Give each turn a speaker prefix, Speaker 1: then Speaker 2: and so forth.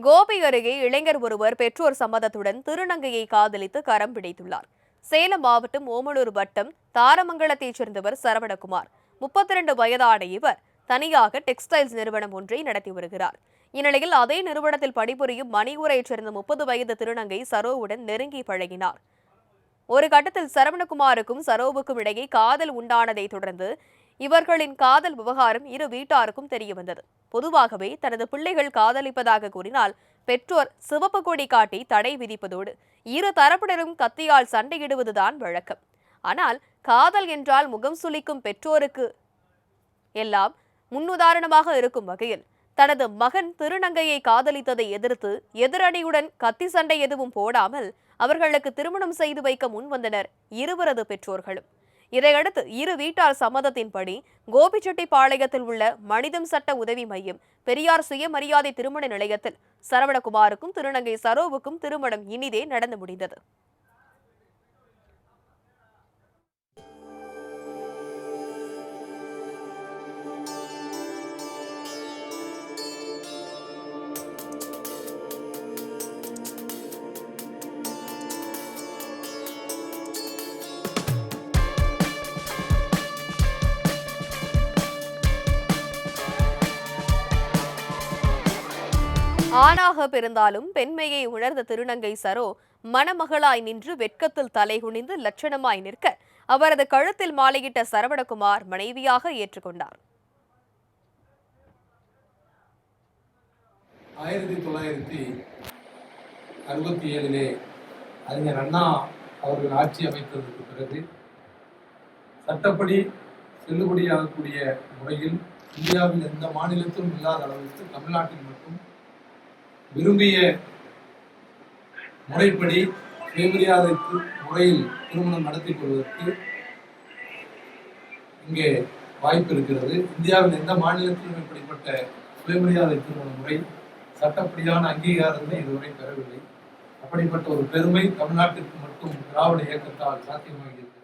Speaker 1: கோபி அருகே இளைஞர் ஒருவர் பெற்றோர் சம்மதத்துடன் திருநங்கையை காதலித்து கரம் பிடித்துள்ளார். சேலம் மாவட்டம் ஓமலூர் வட்டம் தாரமங்கலத்தைச் சேர்ந்தவர் சரவணகுமார். முப்பத்தி இரண்டு வயதான இவர் தனியாக டெக்ஸ்டைல்ஸ் நிறுவனம் ஒன்றை நடத்தி வருகிறார். இந்நிலையில் அதே நிறுவனத்தில் பணிபுரியும் மணியூரைச் சேர்ந்த முப்பது வயது திருநங்கை சரோவுடன் நெருங்கி பழகினார். ஒரு கட்டத்தில் சரவணகுமாருக்கும் சரோவுக்கும் இடையே காதல் உண்டானதை தொடர்ந்து இவர்களின் காதல் விவகாரம் இரு வீட்டாருக்கும் தெரியவந்தது பொதுவாகவே தனது பிள்ளைகள் காதலிப்பதாக கூறினால் பெற்றோர் சிவப்பு கொடி காட்டி தடை விதிப்பதோடு இரு தரப்பினரும் கத்தியால் சண்டையிடுவதுதான் வழக்கம். ஆனால் காதல் என்றால் முகம் சுளிக்கும் பெற்றோருக்கு எல்லாம் முன்னுதாரணமாக இருக்கும் வகையில் தனது மகன் திருநங்கையை காதலித்ததை எதிர்த்து எதிரணியுடன் கத்தி சண்டை எதுவும் போடாமல் அவர்களுக்கு திருமணம் செய்து வைக்க முன்வந்தனர் இருவரது பெற்றோர்களும். இதையடுத்து இரு வீட்டார் சம்மதத்தின்படி கோபிச்செட்டிப்பாளையத்தில் உள்ள மனிதம் சட்ட உதவி மையம் பெரியார் சுயமரியாதை திருமண நிலையத்தில் சரவணகுமாருக்கும் திருநங்கை சரோவுக்கும் திருமணம் இனிதே நடந்து முடிந்தது. ஆணாக பிறந்தாலும் பெண்மையை உணர்ந்த திருநங்கை சரோ மணமகளாய் நின்று வெட்கத்தில் தலைகுனிந்து லட்சணமாய் நிற்க அவரது கழுத்தில் மாலையிட்ட சரவணகுமார் மனைவியாக ஏற்றுக்கொண்டார்.
Speaker 2: ஆயிரத்தி தொள்ளாயிரத்தி அறுபத்தி ஏழிலே அறிஞர் அண்ணா அவர்கள் ஆட்சி அமைத்ததற்கு பிறகு சட்டப்படி செல்லுபடியாகக்கூடிய முறையில் இந்தியாவில் எந்த மாநிலத்திலும் இல்லாத அளவுக்கு தமிழ்நாட்டின் விரும்பிய முறைப்படி சுயமரியாதை முறையில் திருமணம் நடத்தி கொள்வதற்கு இங்கே வாய்ப்பு இருக்கிறது. இந்தியாவில் எந்த மாநிலத்திலும் இப்படிப்பட்ட சுயமரியாதை திருமண முறை சட்டப்படியான அங்கீகாரத்தை இதுவரை பெறவில்லை. அப்படிப்பட்ட ஒரு பெருமை தமிழ்நாட்டிற்கு மட்டும் திராவிட இயக்கத்தால் சாத்தியமாகிறது